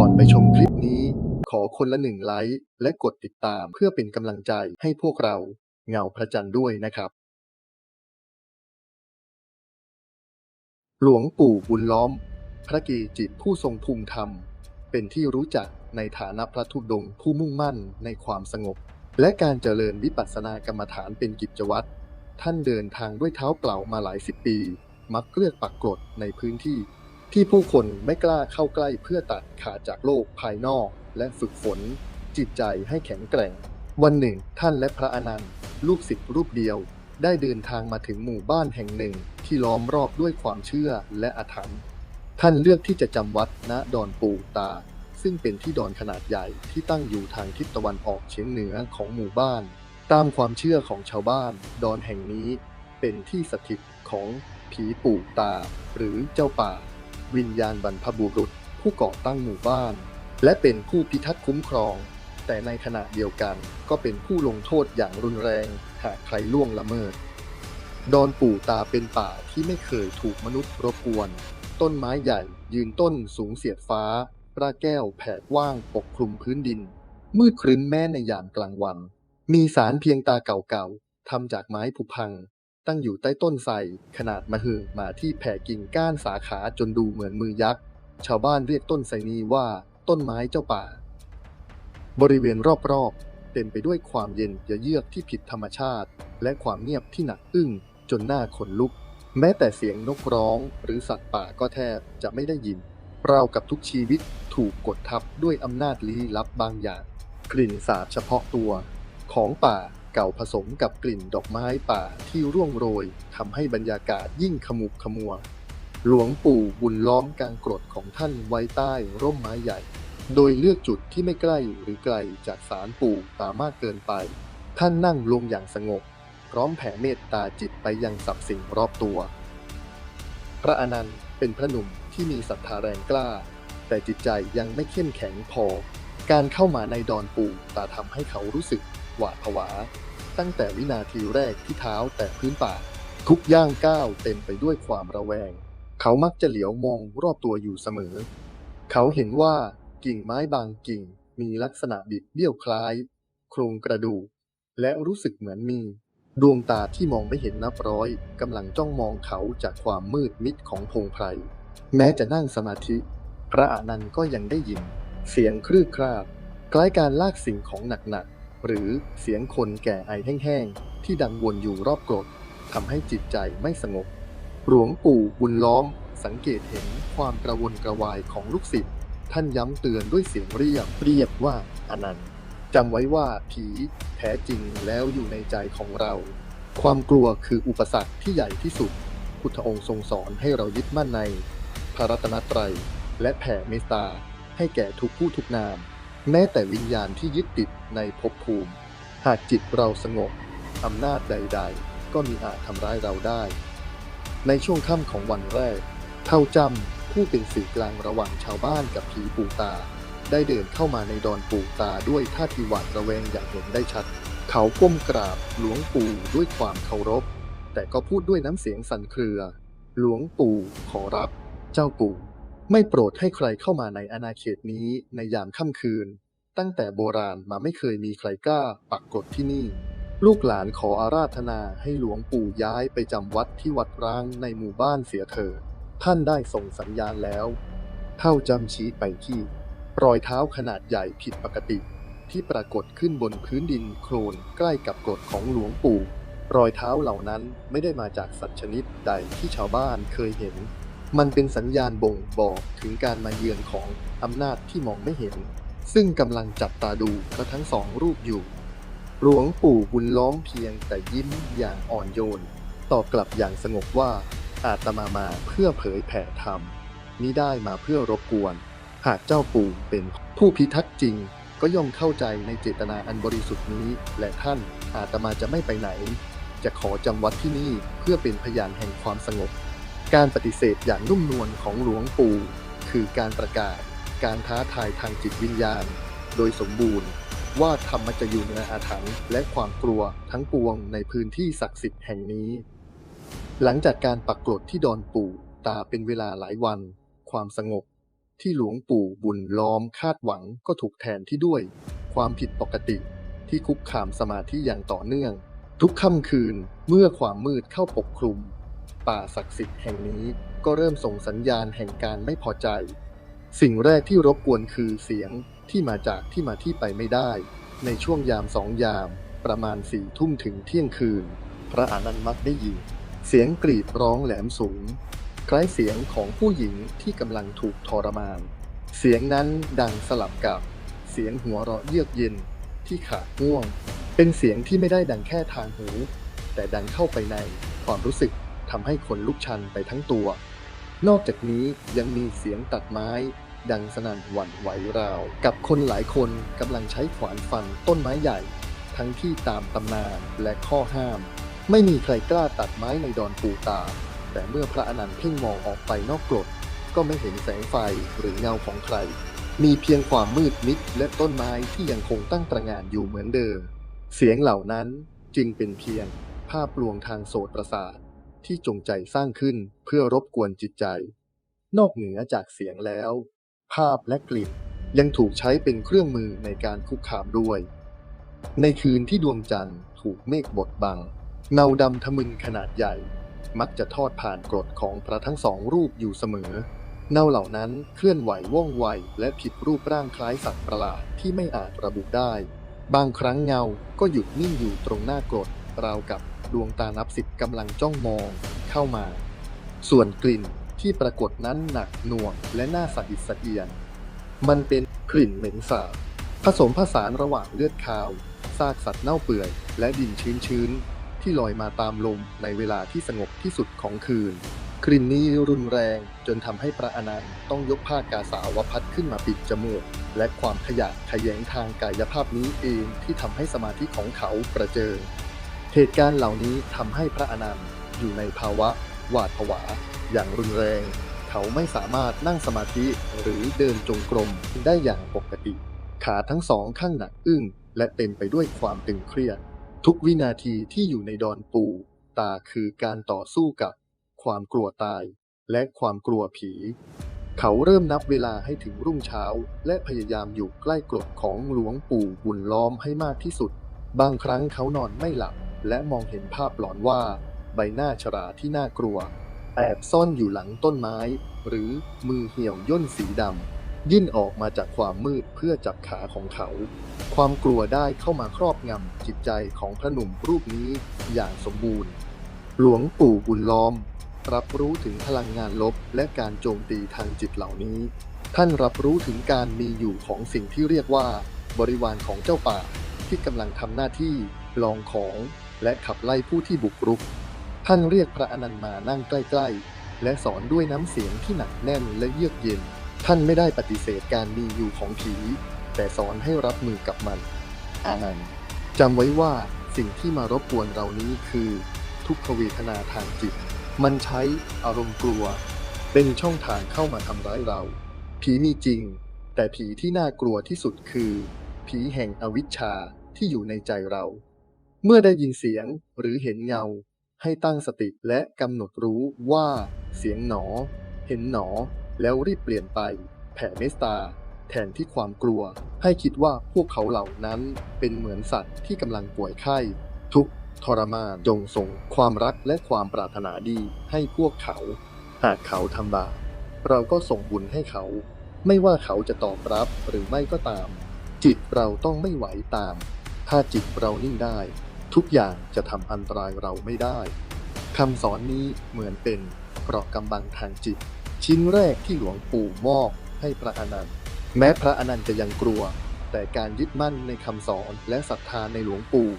ก่อนไปชมคลิปนี้ ขอคนละหนึ่งไลค์และกดติดตามเพื่อเป็นกำลังใจให้พวกเราเงาพระจันทร์ด้วยนะครับ หลวงปู่บุญล้อม พระเกจิตผู้ทรงภูมิธรรม เป็นที่รู้จักในฐานะพระธุดงค์ผู้มุ่งมั่นในความสงบ และการเจริญวิปัสสนากรรมฐานเป็นกิจวัตรท่านเดินทางด้วยเท้าเปล่ามาหลายสิบปี มักเลือกปักกรดในพื้นที่ ที่ผู้คนไม่กล้าเข้าใกล้เพื่อตัดขาดจากโลกภายนอก และฝึกฝน จิตใจให้แข็งแกร่ง วันหนึ่ง ท่านและพระอนันต์ลูกศิษย์รูปเดียว ได้เดินทางมาถึงหมู่บ้านแห่งหนึ่งที่ล้อมรอบด้วยความเชื่อและอาถรรพ์ท่านเลือกที่จะจำวัดณดอนปูตา ซึ่งเป็นที่ดอนขนาดใหญ่ที่ตั้งอยู่ทางทิศตะวันออกเฉียงเหนือของหมู่บ้าน ตามความเชื่อของชาวบ้าน ดอนแห่งนี้ เป็นที่สถิตของผีปู่ตา หรือเจ้าป่า วิญญาณบรรพบุรุษ ผู้ก่อตั้งหมู่บ้าน และเป็นผู้พิทักษ์คุ้มครอง แต่ในขณะเดียวกันก็เป็นผู้ลงโทษอย่างรุนแรง หากใครล่วงละเมิด ดอนปู่ตาเป็นป่าที่ไม่เคยถูกมนุษย์รบกวน ต้นไม้ใหญ่ยืนต้นสูงเสียดฟ้าราแก้วแผ่กว้างปกคลุมพื้นดิน มืดครึ้มแม้ในยามกลางวัน มีสารเพียงตาเก่าๆทำจากไม้ผุพัง ตั้งอยู่ใต้ต้นไทรขนาดมหึมาที่แผ่กิ่งก้านสาขาจนดูเหมือนมือยักษ์ ชาวบ้านเรียกต้นไทรนี้ว่าต้นไม้เจ้าป่า บริเวณรอบๆ เต็มไปด้วยความเย็นเยือกที่ผิดธรรมชาติ และความเงียบที่หนักอึ้งจนหน้าขนลุก แม้แต่เสียงนกร้องหรือสัตว์ป่าก็แทบจะไม่ได้ยินราวกับทุกชีวิตถูกกดทับด้วยอำนาจลี้ลับบางอย่าง กลิ่นสาบเฉพาะตัวของป่า เก่าผสมกับกลิ่นดอกไม้ป่าที่ร่วงโรยทำให้บรรยากาศยิ่งขมุกขมัว หลวงปู่บุญล้อมกลางกรดของท่านไว้ใต้ร่มไม้ใหญ่ โดยเลือกจุดที่ไม่ใกล้หรือไกลจากศาลปู่ตามากเกินไป ท่านนั่งลงอย่างสงบ พร้อมแผ่เมตตาจิตไปยังสรรพสิ่งรอบตัว พระอนันต์เป็นพระหนุ่มที่มีศรัทธาแรงกล้า แต่จิตใจยังไม่เข้มแข็งพอ การเข้ามาในดอนปู่ตาทำให้เขารู้สึกหวาดผวา ตั้งแต่วินาทีแรกที่เท้าแตะพื้นป่า ทุกย่างก้าวเต็มไปด้วยความระแวง เขามักจะเหลียวมองรอบตัวอยู่เสมอ เขาเห็นว่ากิ่งไม้บางกิ่งมีลักษณะบิดเบี้ยวคล้าย โครงกระดูก และรู้สึกเหมือนมี ดวงตาที่มองไม่เห็นนับร้อยกำลังจ้องมองเขาจากความมืดมิดของพงไพรแม้จะนั่งสมาธิ พระอนันต์ก็ยังได้ยิน เสียงครืดคราดคล้ายการลากสิ่งของหนักๆ หรือเสียงคนแก่ไอแห้งๆ ที่ดังวนอยู่รอบกรดทำให้จิตใจไม่สงบ หลวงปู่บุญล้อมสังเกตเห็นความกระวนกระวายของลูกศิษย์ท่านย้ำเตือนด้วยเสียงเรียบเรียบว่าอนันต์จำไว้ว่าผีแท้จริงแล้วอยู่ในใจของเรา ความกลัวคืออุปสรรคที่ใหญ่ที่สุด พุทธองค์ทรงสอนให้เรายึดมั่นใน พระรัตนตรัย และแผ่เมตตาให้แก่ทุกผู้ทุกนาม แม้แต่วิญญาณที่ยึดติด ในภพภูมิ หากจิตเราสงบ อำนาจใด ๆ ก็มีอาจทำร้ายเราได้ ในช่วงค่ำของวันแรก เท่าจำผู้เป็นสื่อกลางระหว่างชาวบ้านกับผีปู่ตา ได้เดินเข้ามาในดอนปู่ตาด้วยท่าทีหวาดระแวงอย่างเห็นได้ชัด เขาก้มกราบหลวงปู่ด้วยความเคารพ แต่ก็พูดด้วยน้ำเสียงสั่นเครือ หลวงปู่ขอรับ เจ้าปู่ไม่โปรดให้ใครเข้ามาในอาณาเขตนี้ในยามค่ำคืน ตั้งแต่โบราณมาไม่เคยมีใครกล้าปักกฎที่นี่ ลูกหลานขออาราธนาให้หลวงปู่ย้ายไปจำวัดที่วัดร้างในหมู่บ้านเสียเถิดท่านได้ส่งสัญญาณแล้ว เท่าจำชี้ไปที่ รอยเท้าขนาดใหญ่ผิดปกติ ที่ปรากฏขึ้นบนพื้นดินโคลนใกล้กับกรดของหลวงปู่ รอยเท้าเหล่านั้นไม่ได้มาจากสัตว์ชนิดใดที่ชาวบ้านเคยเห็น มันเป็นสัญญาณบ่งบอกถึงการมาเยือนของอำนาจที่มองไม่เห็น ซึ่งกำลังจับตาดูพระทั้งสองรูปอยู่ หลวงปู่บุญล้อมเพียงแต่ยิ้มอย่างอ่อนโยน ตอบกลับอย่างสงบว่าอาตมามาเพื่อเผยแผ่ธรรมมิได้มาเพื่อรบกวน หากเจ้าปู่เป็นผู้พิทักษ์จริง ก็ย่อมเข้าใจในเจตนาอันบริสุทธิ์นี้ และท่านอาตมาจะไม่ไปไหน จะขอจำวัดที่นี่เพื่อเป็นพยานแห่งความสงบ การปฏิเสธอย่างนุ่มนวลของหลวงปู่ คือการประกาศ การท้าทายทางจิตวิญญาณ โดยสมบูรณ์ ว่าธรรมจะอยู่เหนืออาถรรพ์และความกลัวทั้งปวงในพื้นที่ศักดิ์สิทธิ์แห่งนี้ หลังจากการปักกรดที่ดอนปู่ตาเป็นเวลาหลายวัน ความสงบ ที่หลวงปู่บุญล้อมคาดหวังก็ถูกแทนที่ด้วย ความผิดปกติที่คุกคามสมาธิอย่างต่อเนื่อง ทุกค่ำคืนเมื่อความมืดเข้าปกคลุม ป่าศักดิ์สิทธิ์แห่งนี้ก็เริ่มส่งสัญญาณแห่งการไม่พอใจ สิ่งแรกที่รบกวนคือเสียงที่มาจากที่มาที่ไปไม่ได้ ในช่วงยามสองยาม ประมาณสี่ทุ่มถึงเที่ยงคืน พระอานันต์มักได้ยิน เสียงกรีดร้องแหลมสูง คล้ายเสียงของผู้หญิงที่กำลังถูกทรมาน เสียงนั้นดังสลับกับ เสียงหัวเราะเยือกเย็นที่ขาดง่วง เป็นเสียงที่ไม่ได้ดังแค่ทางหู แต่ดังเข้าไปในความรู้สึกทำให้คนลุกชันไปทั้งตัว นอกจากนี้ยังมีเสียงตัดไม้ ดังสนั่นหวั่นไหวราว กับคนหลายคนกำลังใช้ขวานฟันต้นไม้ใหญ่ ทั้งที่ตามตำนานและข้อห้าม ไม่มีใครกล้าตัดไม้ในดอนปูตา แต่เมื่อพระอนันต์เพ่งมองออกไปนอกกรดก็ไม่เห็นแสงไฟหรือเงาของใคร มีเพียงความมืดมิดและต้นไม้ที่ยังคงตั้งตระหง่านอยู่เหมือนเดิม เสียงเหล่านั้นจึงเป็นเพียงภาพลวงทางโสตประสาท ที่จงใจสร้างขึ้นเพื่อรบกวนจิตใจ นอกเหนือจากเสียงแล้ว ภาพและกลิ่นยังถูกใช้เป็นเครื่องมือในการคุกคามด้วย ในคืนที่ดวงจันทร์ถูกเมฆบดบัง เงาดำทะมึนขนาดใหญ่ มักจะทอดผ่านกรดของพระทั้งสองรูปอยู่เสมอ เงาเหล่านั้นเคลื่อนไหวว่องไวและผิดรูปร่างคล้ายสัตว์ประหลาดที่ไม่อาจระบุได้ บางครั้งเงาก็หยุดนิ่งอยู่ตรงหน้ากรดราวกับ ดวงตานับสิบกำลังจ้องมองเข้ามา ส่วนกลิ่นที่ปรากฏนั้นหนักหน่วงและน่าสะอิดสะเอียน มันเป็นกลิ่นเหม็นสาบผสมผสานระหว่างเลือดคาวซากสัตว์เน่าเปื่อย และดินชื้นๆ ที่ลอยมาตามลมในเวลาที่สงบที่สุดของคืน กลิ่นนี้รุนแรงจนทำให้พระอนันต์ต้องยกผ้ากาสาวพัดขึ้นมาปิดจมูก และความขยะแขยงทางกายภาพนี้เองที่ทำให้สมาธิของเขากระเจิง เหตุการณ์เหล่านี้ทำให้พระอนันต์อยู่ในภาวะหวาดผวา อย่างรุนแรง เขาไม่สามารถนั่งสมาธิหรือเดินจงกรมได้อย่างปกติ ขาทั้งสองข้างหนักอึ้งและเต็มไปด้วยความตึงเครียด ทุกวินาทีที่อยู่ในดอนปู ตาคือการต่อสู้กับ ความกลัวตาย และความกลัวผี เขาเริ่มนับเวลาให้ถึงรุ่งเช้า และพยายามอยู่ใกล้กรดของหลวงปู่บุญล้อมให้มากที่สุด บางครั้งเขานอนไม่หลับ และมองเห็นภาพหลอนว่าใบหน้าชราที่น่ากลัว แอบซ่อนอยู่หลังต้นไม้ หรือมือเหี่ยวย่นสีดำยื่นออกมาจากความมืดเพื่อจับขาของเขา ความกลัวได้เข้ามาครอบงำจิตใจของพระหนุ่มรูปนี้อย่างสมบูรณ์ หลวงปู่บุญล้อม รับรู้ถึงพลังงานลบและการโจมตีทางจิตเหล่านี้ ท่านรับรู้ถึงการมีอยู่ของสิ่งที่เรียกว่า บริวารของเจ้าป่าที่กำลังทำหน้าที่ลองของ และขับไล่ผู้ที่บุกรุก ท่านเรียกพระอนันต์มานั่งใกล้ๆ และสอนด้วยน้ำเสียงที่หนักแน่นและเยือกเย็น ท่านไม่ได้ปฏิเสธการมีอยู่ของผี แต่สอนให้รับมือกับมันอานันต์จำไว้ว่าสิ่งที่มารบกวนเรานี้คือ ทุกขเวทนาทางจิต มันใช้อารมณ์กลัว เป็นช่องทางเข้ามาทำร้ายเรา ผีมีจริง แต่ผีที่น่ากลัวที่สุดคือ ผีแห่งอวิชชาที่อยู่ในใจเรา เมื่อได้ยินเสียงหรือเห็นเงา ให้ตั้งสติและกำหนดรู้ว่า เสียงหนอ เห็นหนอ แล้วรีบเปลี่ยนไป แผ่เมตตา แทนที่ความกลัว ให้คิดว่าพวกเขาเหล่านั้นเป็นเหมือนสัตว์ที่กำลังป่วยไข้ ทุกทรมานจงส่งความรักและความปรารถนาดีให้พวกเขา หากเขาทำบาปเราก็ส่งบุญให้เขา ไม่ว่าเขาจะตอบรับหรือไม่ก็ตาม จิตเราต้องไม่ไหวตาม ถ้าจิตเรานิ่งได้ ทุกอย่างจะทำอันตรายเราไม่ได้คำสอนนี้เหมือนเป็นเกราะกำบังทางจิต ชิ้นแรกที่หลวงปู่มอบให้พระอนันต์ แม้พระอนันต์จะยังกลัว แต่การยึดมั่นในคำสอนและศรัทธาในหลวงปู่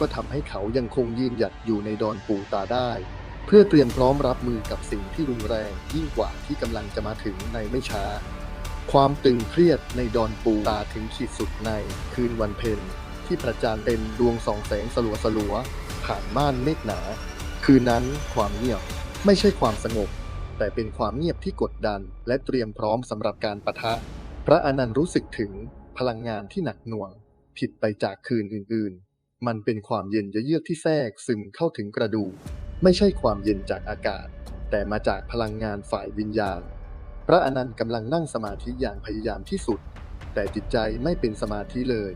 ก็ทำให้เขายังคงยืนหยัดอยู่ในดอนปู่ตาได้ เพื่อเตรียมพร้อมรับมือกับสิ่งที่รุนแรงยิ่งกว่าที่กำลังจะมาถึงในไม่ช้า ความตึงเครียดในดอนปูตาถึงขีดสุดในคืนวันเพ็ญ ที่พระจันทร์เป็นดวงสองแสงสลัวสลัวผ่านม่านเมฆหนา คืนนั้นความเงียบไม่ใช่ความสงบ แต่เป็นความเงียบที่กดดัน และเตรียมพร้อมสำหรับการปะทะ พระอนันต์รู้สึกถึงพลังงานที่หนักหน่วง ผิดไปจากคืนอื่นๆ มันเป็นความเย็นเยือกที่แทรกซึมเข้าถึงกระดูกไม่ใช่ความเย็นจากอากาศ แต่มาจากพลังงานฝ่ายวิญญาณ พระอนันต์กำลังนั่งสมาธิอย่างพยายามที่สุด แต่จิตใจไม่เป็นสมาธิเลย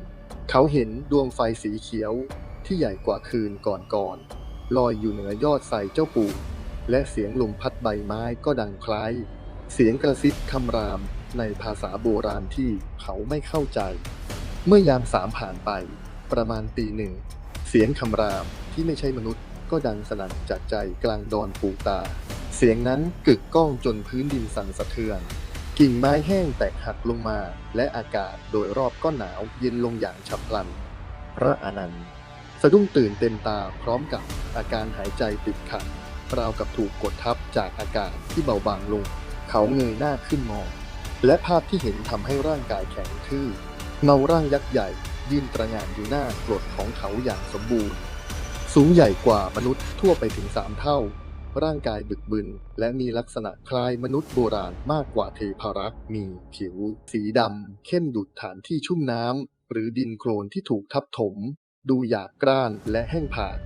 เขาเห็นดวงไฟสีเขียวที่ใหญ่กว่าคืนก่อนๆลอยอยู่เหนือยอดไทรเจ้าปู่ และเสียงลมพัดใบไม้ก็ดังคล้าย เสียงกระซิบคำรามในภาษาโบราณที่เขาไม่เข้าใจ เมื่อยามสามผ่านไป ประมาณปีหนึ่ง เสียงคำรามที่ไม่ใช่มนุษย์ก็ดังสนั่นจากใจกลางดอนปูตา เสียงนั้นกึกก้องจนพื้นดินสั่นสะเทือน กิ่งไม้แห้งแตกหักลงมา และอากาศโดยรอบก็หนาวเย็นลงอย่างฉับพลัน พระอนันต์ สะดุ้งตื่นเต็มตาพร้อมกับอาการหายใจติดขัดราวกับถูกกดทับจากอากาศที่เบาบางลง เขาเงยหน้าขึ้นมอง และภาพที่เห็นทำให้ร่างกายแข็งทื่อเงาร่างยักษ์ใหญ่ ยืนตระหง่านอยู่หน้ากรดของเขาอย่างสมบูรณ์ สูงใหญ่กว่ามนุษย์ทั่วไปถึงสามเท่า ร่างกายบึกบึน และมีลักษณะคล้ายมนุษย์โบราณมากกว่าเทพารักษ์มีผิว สีดำเข้มดุดฐานที่ชุ่มน้ำหรือดินโคลนที่ถูกทับถม ดูหยาบกร้านและแห้งผาก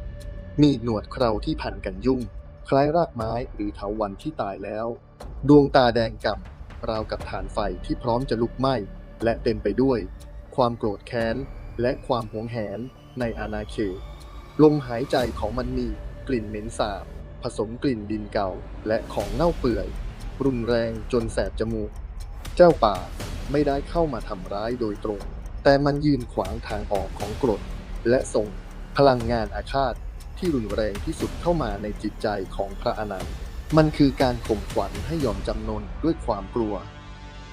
มีหนวดเคราที่พันกันยุ่ง คล้ายรากไม้หรือเถาวันที่ตายแล้ว ดวงตาแดงก่ำราวกับฐานไฟที่พร้อมจะลุกไหม้ และเต็มไปด้วย ความโกรธแค้น และความหวงแหนในอาณาเขตลมหายใจของมันมีกลิ่นเหม็นสาบ ผสมกลิ่นดินเก่าและของเน่าเปื่อย รุนแรงจนแสบจมูก เจ้าป่าไม่ได้เข้ามาทำร้ายโดยตรง แต่มันยืนขวางทางออกของกรด และส่งพลังงานอาฆาตที่รุนแรงที่สุดเข้ามาในจิตใจของพระอนันต์ มันคือการข่มขวัญให้ยอมจำนนด้วยความกลัว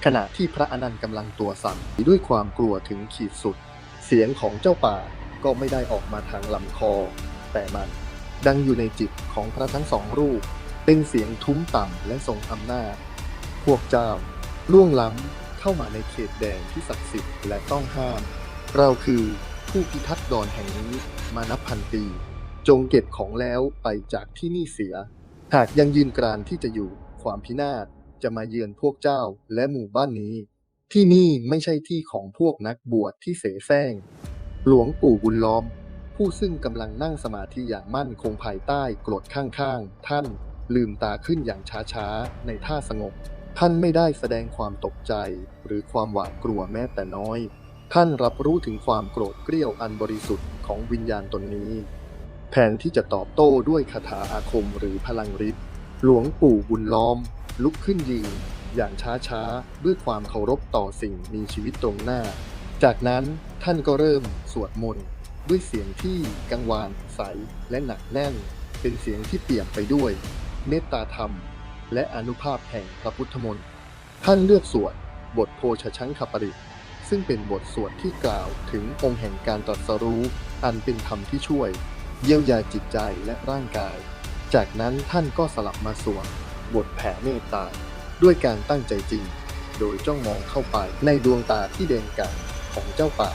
ขณะที่พระอนันต์กำลังตัวสั่นด้วยความกลัวถึงขีดสุด เสียงของเจ้าป่าก็ไม่ได้ออกมาทางลำคอ แต่มัน ดังอยู่ในจิตของพระทั้งสองรูป เป็นเสียงทุ้มต่ำและทรงอำนาจ พวกเจ้าล่วงล้ำเข้ามาในเขตแดนที่ศักดิ์สิทธิ์และต้องห้าม เราคือผู้พิทักษ์ดอนแห่งนี้มานับพันปี จงเก็บของแล้วไปจากที่นี่เสีย หากยังยืนกรานที่จะอยู่ความพินาศจะมาเยือนพวกเจ้าและหมู่บ้านนี้ ที่นี่ไม่ใช่ที่ของพวกนักบวชที่เสแสร้ง หลวงปู่บุญล้อม ผู้ซึ่งกำลังนั่งสมาธิอย่างมั่นคงภายใต้กรดข้างๆ ท่านลืมตาขึ้นอย่างช้าๆ ในท่าสงบ ท่านไม่ได้แสดงความตกใจ หรือความหวาดกลัวแม้แต่น้อย ท่านรับรู้ถึงความโกรธเกรี้ยวอันบริสุทธิ์ของวิญญาณตนนี้แทนที่จะตอบโต้ด้วยคาถาอาคมหรือพลังฤทธิ์หลวงปู่บุญล้อม ลุกขึ้นยืนอย่างช้าๆ ด้วยความเคารพต่อสิ่งมีชีวิตตรงหน้า จากนั้นท่านก็เริ่มสวดมนต์ ด้วยเสียงที่กังวานใสและหนักแน่น เป็นเสียงที่เปี่ยมไปด้วย เมตตาธรรม และอนุภาพแห่งพระพุทธมนต์ท่านเลือกสวดบทโพชฌังคปริตซึ่งเป็นบทสวดที่กล่าวถึงองค์แห่งการตรัสรู้ อันเป็นธรรมที่ช่วย เยียวยาจิตใจและร่างกาย จากนั้นท่านก็สลับมาสวดบทแผ่เมตตา ด้วยการตั้งใจจริง โดยจ้องมองเข้าไปในดวงตาที่แดงก่ำของเจ้าป่า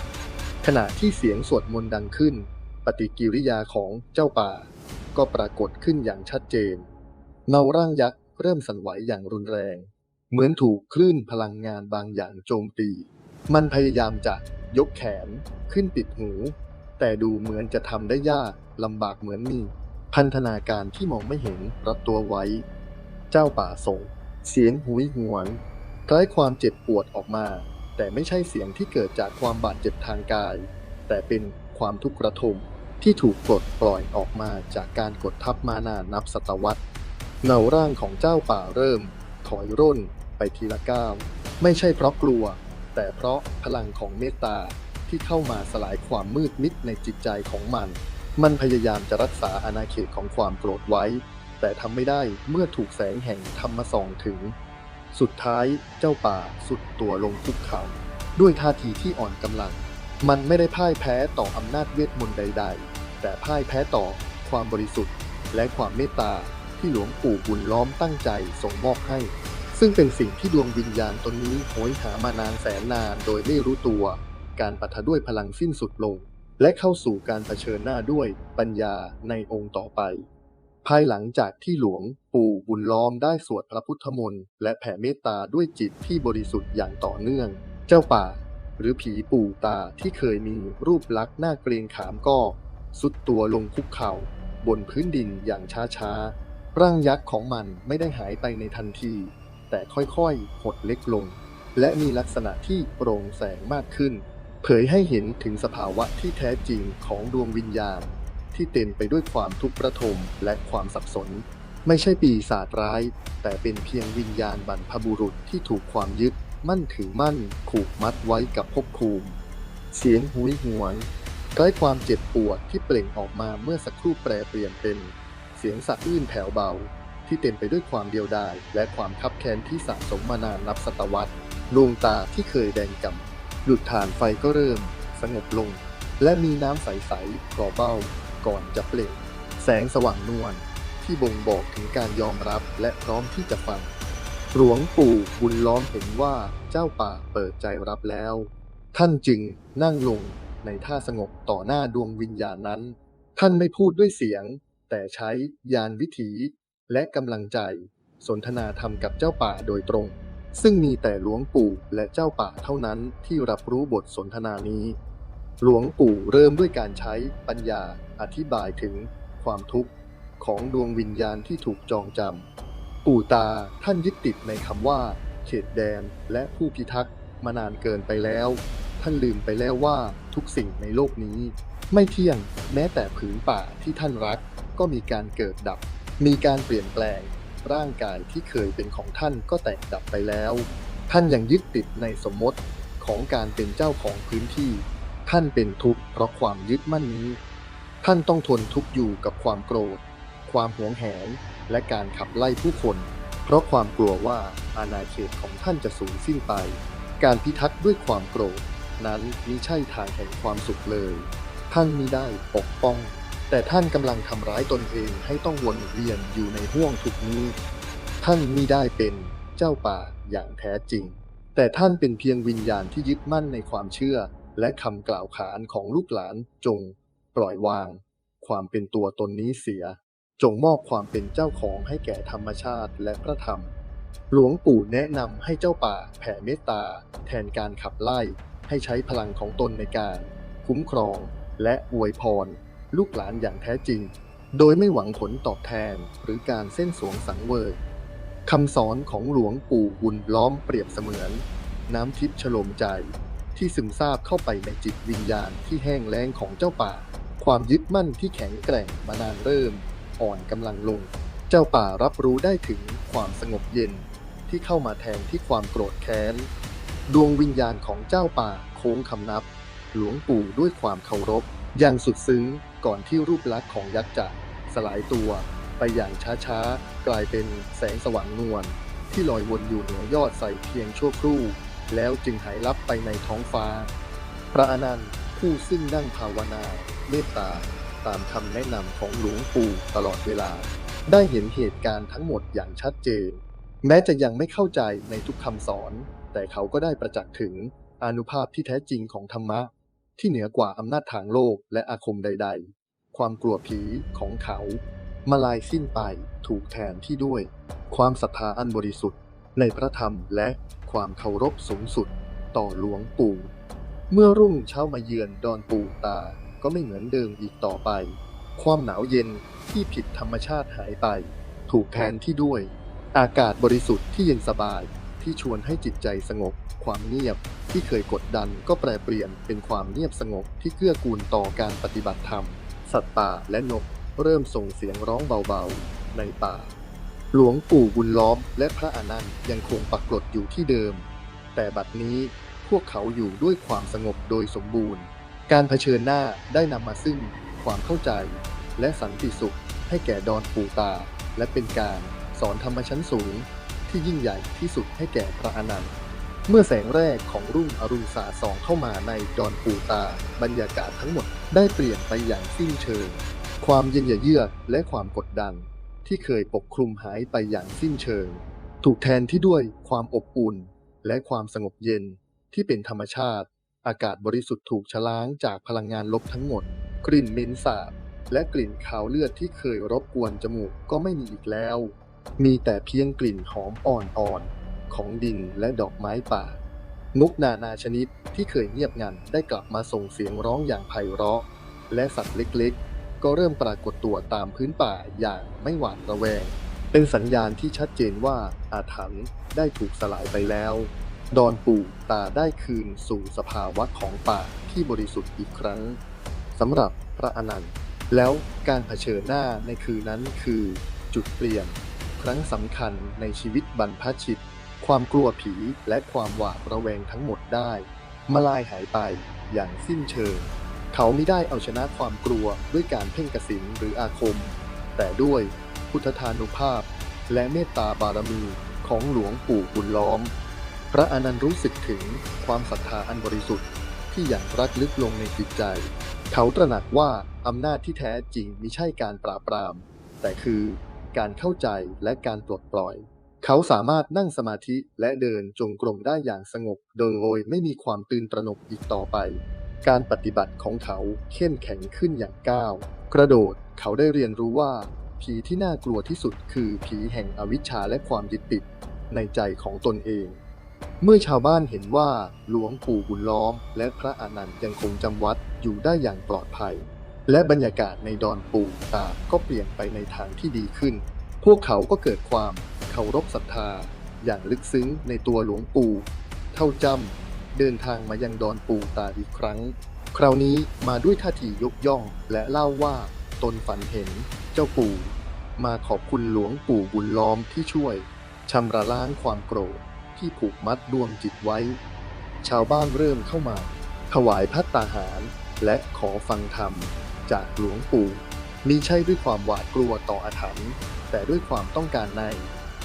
ขณะที่เสียงสวดมนต์ดังขึ้น ปฏิกิริยาของเจ้าป่า ก็ปรากฏขึ้นอย่างชัดเจนเงาร่างยักษ์เริ่มสั่นไหวอย่างรุนแรง เหมือนถูกคลื่นพลังงานบางอย่างโจมตี มันพยายามจะยกแขนขึ้นปิดหู แต่ดูเหมือนจะทำได้ยากลำบากเหมือนมีพันธนาการที่มองไม่เห็นรับตัวไว้ เจ้าป่าส่ง เสียงหุยหวนคล้ายความเจ็บปวดออกมา แต่ไม่ใช่เสียงที่เกิดจากความบาดเจ็บทางกาย แต่เป็นความทุกข์ระทมที่ถูกปลดปล่อยออกมาจากการกดทับมานานนับศตวรรษเงาร่างของเจ้าป่าเริ่ม ถอยร่นไปทีละก้าวไม่ใช่เพราะกลัว แต่เพราะพลังของเมตตาที่เข้ามาสลายความมืดมิดในจิตใจของมัน มันพยายามจะรักษาอาณาเขตของความโกรธไว้ แต่ทำไม่ได้เมื่อถูกแสงแห่งธรรมส่องถึง สุดท้ายเจ้าป่าสุดตัวลงคุกเขา ด้วยท่าทีที่อ่อนกำลัง มันไม่ได้พ่ายแพ้ต่ออำนาจเวทมนต์ใด ๆ แต่พ่ายแพ้ต่อความบริสุทธิ์ และความเมตตาที่หลวงปู่บุญล้อมตั้งใจส่งมอบให้ ซึ่งเป็นสิ่งที่ดวงวิญญาณตนนี้โหยหามานานแสนนานโดยไม่รู้ตัว การปะทะด้วยพลังสิ้นสุดลง และเข้าสู่การเผชิญหน้าด้วยปัญญาในองค์ต่อไป ภายหลังจากที่หลวงปู่บุญล้อมได้สวดพระพุทธมนต์และแผ่เมตตาด้วยจิตที่บริสุทธิ์อย่างต่อเนื่อง เจ้าป่า หรือผีปู่ตาที่เคยมีรูปลักษณ์หน่าเกรงขามก็ สุดตัวลงคุกเข่า บนพื้นดินอย่างช้าๆ ร่างยักษ์ของมันไม่ได้หายไปในทันทีแแต่ค่อยๆ หดเล็กลง และมีลักษณะที่โปร่งแสงมากขึ้น เผยให้เห็นถึงสภาวะที่แท้จริงของดวงวิญญาณ ที่เต็มไปด้วยความทุกข์ประทมและความสับสน ไม่ใช่ปีศาจร้าย แต่เป็นเพียงวิญญาณบรรพบุรุษที่ถูกความยึด มั่นถือมั่นผูกมัดไว้กับภพภูมิ เสียงหุยหวนใกล้ความเจ็บปวดที่เปล่งออกมาเมื่อสักครู่แปรเปลี่ยนเป็น เสียงสะอื้นแผ่วเบา ที่เต็มไปด้วยความเดียวดายและความคับแค้นที่สะสมมานานนับศตวรรษดวงตาที่เคยแดงกำหลุดฐานไฟก็เริ่ม สงบลง และมีน้ำใสๆก่อเบ้า ก่อนจะเปล่งแสงสว่างนวลที่บ่งบอกถึงการยอมรับและพร้อมที่จะฟัง หลวงปู่บุญล้อมเห็นว่าเจ้าป่าเปิดใจรับแล้ว ท่านจึงนั่งลงในท่าสงบต่อหน้าดวงวิญญาณนั้น ท่านไม่พูดด้วยเสียง แต่ใช้ยานวิถีและกำลังใจ สนทนาธรรมกับเจ้าป่าโดยตรง ซึ่งมีแต่หลวงปู่และเจ้าป่าเท่านั้นที่รับรู้บทสนทนานี้ หลวงปู่เริ่มด้วยการใช้ปัญญา อธิบายถึงความทุกข์ของดวงวิญญาณที่ถูกจองจำปู่ตาท่านยึดติดในคำว่า เขตแดนและผู้พิทักษ์มานานเกินไปแล้ว ท่านลืมไปแล้วว่าทุกสิ่งในโลกนี้ ไม่เที่ยงแม้แต่ผืนป่าที่ท่านรัก ก็มีการเกิดดับ มีการเปลี่ยนแปลง ร่างกายที่เคยเป็นของท่านก็แตกดับไปแล้ว ท่านยังยึดติดในสมมติของการเป็นเจ้าของพื้นที่ ท่านเป็นทุกข์เพราะความยึดมั่นนี้ ท่านต้องทนทุกข์อยู่กับความโกรธ ความหวงแหน และการขับไล่ผู้คน เพราะความกลัวว่าอาณาเขตของท่านจะสูญสิ้นไป การพิทักษ์ด้วยความโกรธ นั้นมิใช่ทางแห่งความสุขเลย ท่านมิได้ปกป้อง แต่ท่านกำลังทำร้ายตนเองให้ต้องวนเวียนอยู่ในห่วงทุกข์นี้ ท่านมิได้เป็นเจ้าป่าอย่างแท้จริง แต่ท่านเป็นเพียงวิญญาณที่ยึดมั่นในความเชื่อ และคำกล่าวขานของลูกหลานจง ปล่อยวาง ความเป็นตัวตนนี้เสีย จงมอบความเป็นเจ้าของให้แก่ธรรมชาติและพระธรรม หลวงปู่แนะนำให้เจ้าป่าแผ่เมตตา แทนการขับไล่ ให้ใช้พลังของตนในการ คุ้มครอง และอวยพร ลูกหลานอย่างแท้จริง โดยไม่หวังผลตอบแทนหรือการเส้นสวงสังเวยคำสอนของหลวงปู่บุญล้อมเปรียบเสมือน น้ำทิพย์ฉโลมใจที่ซึมซาบเข้าไปในจิตวิญญาณที่แห้งแล้งของเจ้าป่า ความยึดมั่นที่แข็งแกร่งมานานเริ่ม อ่อนกำลังลง เจ้าป่ารับรู้ได้ถึงความสงบเย็นที่เข้ามาแทนที่ความโกรธแค้น ดวงวิญญาณของเจ้าป่าโค้งคำนับ หลวงปู่ด้วยความเคารพ อย่างสุดซึ้งก่อนที่รูปลักษณ์ของยักษ์จะสลายตัว ไปอย่างช้าๆ กลายเป็นแสงสว่างนวลที่ลอยวนอยู่เหนือยอดใสเพียงชั่วครู่ แล้วจึงหายลับไปในท้องฟ้า พระอนันต์ ผู้ซึ่งนั่งภาวนาเมตตาตามคำแนะนำของหลวงปู่ตลอดเวลา ได้เห็นเหตุการณ์ทั้งหมดอย่างชัดเจน แม้จะยังไม่เข้าใจในทุกคำสอน แต่เขาก็ได้ประจักษ์ถึงอนุภาพที่แท้จริงของธรรมะ ที่เหนือกว่าอำนาจทางโลกและอาคมใด ๆ ความกลัวผีของเขามาลายสิ้นไปถูกแทนที่ด้วย ความศรัทธาอันบริสุทธิ์ในพระธรรมและความเคารพสูงสุดต่อหลวงปู่ เมื่อรุ่งเช้ามาเยือนดอนปู่ตา ก็ไม่เหมือนเดิมอีกต่อไป ความหนาวเย็นที่ผิดธรรมชาติหายไป ถูกแทนที่ด้วย อากาศบริสุทธิ์ที่เย็นสบายที่ชวนให้จิตใจสงบ ความเงียบที่เคยกดดันก็แปรเปลี่ยนเป็นความเงียบสงบที่เกื้อกูลต่อการปฏิบัติธรรม สัตว์ป่าและนกเริ่มส่งเสียงร้องเบาๆ ในป่า หลวงปู่บุญล้อมและพระอนันต์ยังคงปรากฏอยู่ที่เดิม แต่บัดนี้ พวกเขาอยู่ด้วยความสงบโดยสมบูรณ์ การเผชิญหน้าได้นำมาซึ่งความเข้าใจ และสันติสุขให้แก่ดอนปูตา และเป็นการสอนธรรมชั้นสูง ที่ยิ่งใหญ่ที่สุดให้แก่พระอนันต์เมื่อแสงแรกของรุ่งอรุณสาดส่องเข้ามาในดอนปูตา บรรยากาศทั้งหมดได้เปลี่ยนไปอย่างสิ้นเชิง ความเย็นเยือกและความกดดัน ที่เคยปกคลุมหายไปอย่างสิ้นเชิง ถูกแทนที่ด้วยความอบอุ่นและความสงบเย็น ที่เป็นธรรมชาติ อากาศบริสุทธิ์ถูกชะล้างจากพลังงานลบทั้งหมด กลิ่นเหม็นสาบและกลิ่นคาวเลือดที่เคยรบกวนจมูกก็ไม่มีอีกแล้ว มีแต่เพียงกลิ่นหอมอ่อนๆของดินและดอกไม้ป่า นกนานาชนิดที่เคยเงียบงันได้กลับมาส่งเสียงร้องอย่างไพเราะ และสัตว์เล็กๆ ก็เริ่มปรากฏตัวตามพื้นป่าอย่างไม่หวาดระแวง เป็นสัญญาณที่ชัดเจนว่าอาถรรพ์ได้ถูกสลายไปแล้ว ดอนปู่ตาได้คืนสู่สภาวะของป่าที่บริสุทธิ์อีกครั้งสำหรับพระอนันต์ แล้วการเผชิญหน้าในคืนนั้นคือจุดเปลี่ยน ครั้งสำคัญในชีวิตบรรพชิต ความกลัวผีและความหวาดระแวงทั้งหมดได้ มาลายหายไปอย่างสิ้นเชิง เขาไม่ได้เอาชนะความกลัวด้วยการเพ่งกสินหรืออาคม แต่ด้วยพุทธทานุภาพ และเมตตาบารมีของหลวงปู่บุญล้อม พระอนันต์รู้สึกถึงความศรัทธาอันบริสุทธิ์ที่อย่างรักลึกลงในจิตใจ เขาตระหนักว่าอำนาจที่แท้จริงมิใช่การปราบปราม แต่คือการเข้าใจและการปลดปล่อย เขาสามารถนั่งสมาธิและเดินจงกรมได้อย่างสงบ โดยไม่มีความตื่นตระหนกอีกต่อไป การปฏิบัติของเขาเข้มแข็งขึ้นอย่างก้าวกระโดดเขาได้เรียนรู้ว่า ผีที่น่ากลัวที่สุดคือผีแห่งอวิชชาและความยึดติดในใจของตนเอง เมื่อชาวบ้านเห็นว่าหลวงปู่บุญล้อม และพระอนันต์ยังคงจำวัดอยู่ได้อย่างปลอดภัย และบรรยากาศในดอนปู่ตาก็เปลี่ยนไปในทางที่ดีขึ้น พวกเขาก็เกิดความเคารพศรัทธา อย่างลึกซึ้งในตัวหลวงปู่เท่าจำเดินทางมายังดอนปู่ตาอีกครั้ง คราวนี้มาด้วยท่าทียกย่องและเล่าว่าตนฝันเห็นเจ้าปู่ มาขอบคุณหลวงปู่บุญล้อมที่ช่วยชำระล้างความโกรธ ที่ผูกมัดดวงจิตไว้ ชาวบ้านเริ่มเข้ามา ถวายพัตตาหาร และขอฟังธรรม จากหลวงปู่มิใช่ด้วยความหวาดกลัวต่ออาถรรพ์แต่ด้วยความต้องการใน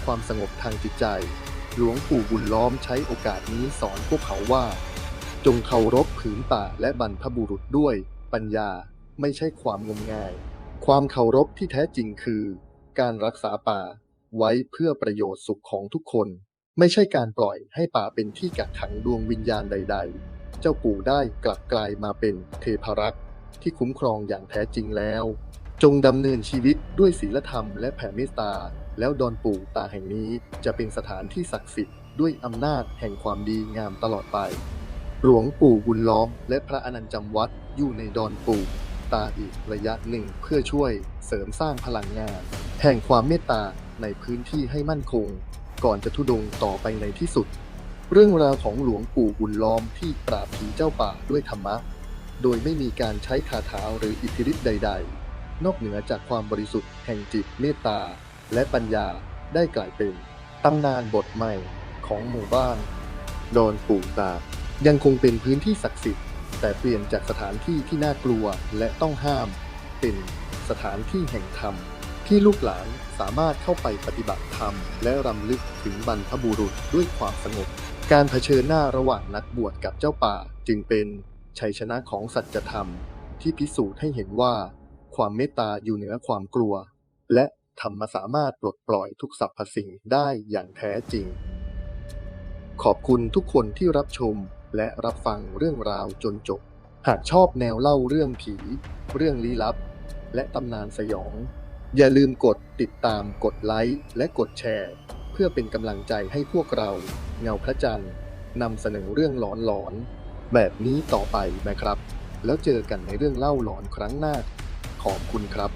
ความสงบทางจิตใจ หลวงปู่บุญล้อมใช้โอกาสนี้สอนพวกเขาว่า จงเคารพผืนป่าและบรรพบุรุษด้วย ปัญญาไม่ใช่ความงมงาย ความเคารพที่แท้จริงคือ การรักษาป่าไว้เพื่อประโยชน์สุขของทุกคน ไม่ใช่การปล่อยให้ป่าเป็นที่กักขังดวงวิญญาณใด ๆ เจ้าปู่ได้กลับกลายมาเป็นเทพรักษ์ที่คุ้มครองอย่างแท้จริงแล้ว จงดำเนินชีวิตด้วยศีลธรรมและแผ่เมตตา แล้วดอนปู่ตาแห่งนี้จะเป็นสถานที่ศักดิ์สิทธิ์ด้วยอำนาจแห่งความดีงามตลอดไป หลวงปู่บุญล้อม และพระอนันต์จำวัดอยู่ในดอนปู่ตาอีกระยะหนึ่งเพื่อช่วยเสริมสร้างพลังงาน แห่งความเมตตาในพื้นที่ให้มั่นคง ก่อนจะทุดงต่อไปในที่สุด เรื่องราวของหลวงปู่บุญล้อมที่ปราบผีเจ้าป่าด้วยธรรมะ โดยไม่มีการใช้คาถาหรืออิทธิฤทธิ์ใด ๆ นอกเหนือจากความบริสุทธิ์แห่งจิตเมตตา และปัญญาได้กลายเป็นตำนานบทใหม่ของหมู่บ้านดอนปู่ตา ยังคงเป็นพื้นที่ศักดิ์สิทธิ์ แต่เปลี่ยนจากสถานที่ที่น่ากลัวและต้องห้าม เป็นสถานที่แห่งธรรมที่ลูกหลาน สามารถเข้าไปปฏิบัติธรรม และรำลึกถึงบรรพบุรุษด้วยความสงบ การเผชิญหน้าระหว่างนักบวชกับเจ้าป่าจึงเป็นชัยชนะของสัจธรรม ที่พิสูจน์ให้เห็นว่า ความเมตตาอยู่เหนือความกลัว และธรรมสามารถปลดปล่อยทุกสรรพสิ่งได้อย่างแท้จริง ขอบคุณทุกคนที่รับชมและรับฟังเรื่องราวจนจบ หากชอบแนวเล่าเรื่องผี เรื่องลี้ลับ และตำนานสยอง อย่าลืมกดติดตามกดไลค์และกดแชร์ เพื่อเป็นกำลังใจให้พวกเราเงาพระจันทร์นำเสนอเรื่องหลอนๆแบบนี้ต่อไปนะครับ แล้วเจอกันในเรื่องเล่าหลอนครั้งหน้าขอบคุณครับ